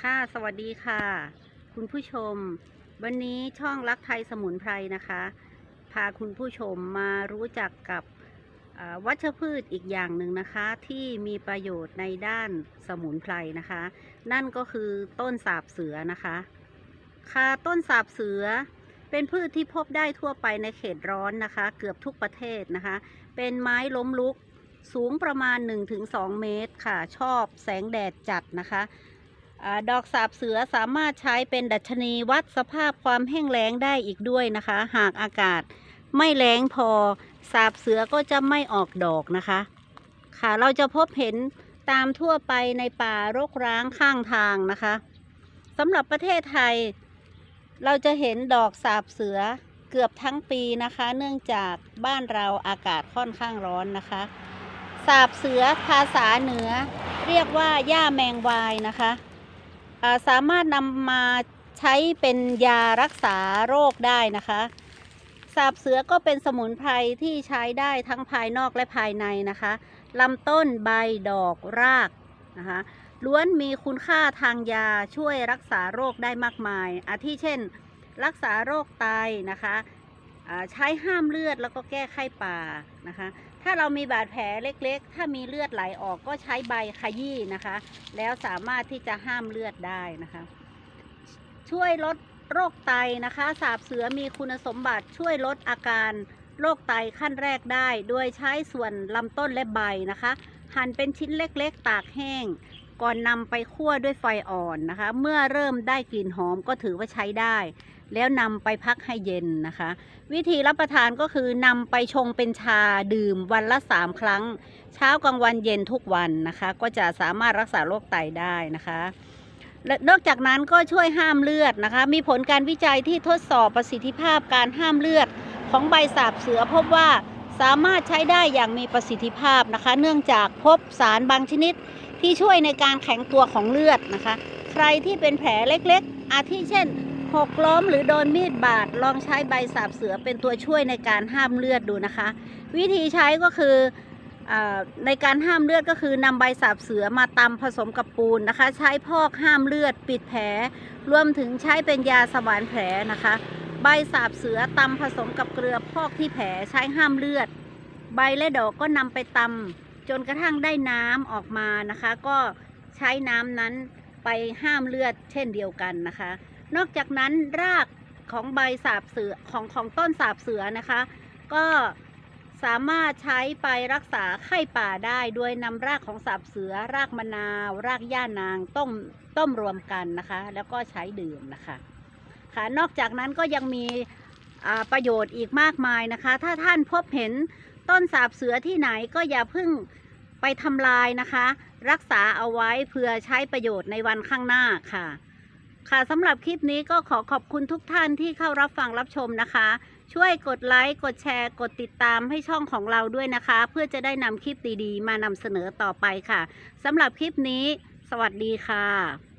ค่ะ สวัสดีค่ะ คุณผู้ชม วันนี้ช่องรักไทยสมุนไพรนะคะ พาคุณผู้ชมมารู้จักกับวัชพืชอีกอย่างหนึ่งนะคะ ที่มีประโยชน์ในด้านสมุนไพรนะคะ นั่นก็คือต้นสาบเสือนะคะ ค่ะต้นสาบเสือเป็นพืชที่พบได้ทั่วไปในเขตร้อนนะคะ เกือบทุกประเทศนะคะ เป็นไม้ล้มลุกสูงประมาณ 1-2 เมตรค่ะ ชอบแสงแดดจัดนะคะ ดอกสาบเสือสามารถใช้เป็นดัชนีวัดสภาพความแห้งแล้งได้อีกด้วยนะคะ หากอากาศไม่แล้งพอสาบเสือก็จะไม่ออกดอกนะคะ ค่ะเราจะพบเห็นตามทั่วไปในป่ารกร้างข้างทางนะคะสำหรับประเทศไทย เราจะเห็นดอกสาบเสือเกือบทั้งปีนะคะ เนื่องจากบ้านเราอากาศค่อนข้างร้อนนะคะ สาบเสือภาษาเหนือ เรียกว่าหญ้าแมงวายนะคะ สามารถนำมาใช้เป็นยารักษาโรคได้นะคะสาบเสือก็เป็นสมุนไพรที่ใช้ได้ทั้งภายนอกและภายในนะคะลำต้นใบดอกรากนะคะล้วนมีคุณค่าทางยาช่วยรักษาโรคได้มากมาย อาทิเช่น รักษาโรคไตนะคะใช้ห้ามเลือดแล้วก็แก้ไข้ป่านะคะ ถ้าเรามีบาดแผลเล็กๆ ถ้ามีเลือดไหลออกก็ใช้ใบขยี้นะคะ แล้วสามารถที่จะห้ามเลือดได้นะคะ ช่วยลดโรคไตนะคะ สาบเสือมีคุณสมบัติช่วยลดอาการโรคไตขั้นแรกได้ โดยใช้ส่วนลำต้นและใบนะคะ หั่นเป็นชิ้นเล็กๆ ตากแห้ง ก่อนนำไปคั่วด้วยไฟอ่อนนะคะ เมื่อเริ่มได้กลิ่นหอมก็ถือว่าใช้ได้ แล้วนำไปพักให้เย็นนะคะ วิธีรับประทานก็คือนำไปชงเป็นชาดื่มวันละ 3 ครั้ง เช้ากลางวันเย็นทุกวันนะคะ ก็จะสามารถรักษาโรคไตได้นะคะและนอกจากนั้นก็ช่วยห้ามเลือดนะคะ มีผลการวิจัยที่ทดสอบประสิทธิภาพการห้ามเลือดของใบสาบเสือพบว่า สามารถใช้ได้อย่างมีประสิทธิภาพนะคะ เนื่องจากพบสารบางชนิดที่ช่วยในการแข็งตัวของเลือดนะคะ ใครที่เป็นแผลเล็กๆ อาทิเช่นหกล้มหรือโดนมีดบาดลองใช้ใบสาบเสือเป็นตัวช่วยในการห้ามเลือดดูนะคะ วิธีใช้ก็คืออในการห้ามเลือดก็คือนำใบสาบเสือมาตำผสมกับปูนนะคะ ใช้พอกห้ามเลือดปิดแผลรวมถึงใช้เป็นยาสมานแผลนะคะ ใบสาบเสือตำผสมกับเกลือพอกที่แผลใช้ห้ามเลือด ใบและดอกก็นำไปตำจนกระทั่งได้น้ำออกมานะคะ ก็ใช้น้ำนั้นไปห้ามเลือดเช่นเดียวกันนะคะ นอกจากนั้นรากของใบสาบเสือของของต้นสาบเสือนะคะ ก็สามารถใช้ไปรักษาไข้ป่าได้โดยนำรากของสาบเสือ รากมะนาว รากย่านางต้มต้มรวมกันนะคะ แล้วก็ใช้ดื่มนะคะ ค่ะนอกจากนั้นก็ยังมีประโยชน์อีกมากมายนะคะ ถ้าท่านพบเห็นต้นสาบเสือที่ไหนก็อย่าเพิ่งไปทำลายนะคะ รักษาเอาไว้เพื่อใช้ประโยชน์ในวันข้างหน้าค่ะ ค่ะสำหรับคลิปนี้ก็ขอขอบคุณทุกท่านที่เข้ารับฟังรับชมนะคะ ช่วยกดไลค์กดแชร์ กดติดตามให้ช่องของเราด้วยนะคะ เพื่อจะได้นำคลิปดีๆ มานำเสนอต่อไปค่ะสำหรับคลิปนี้ สวัสดีค่ะ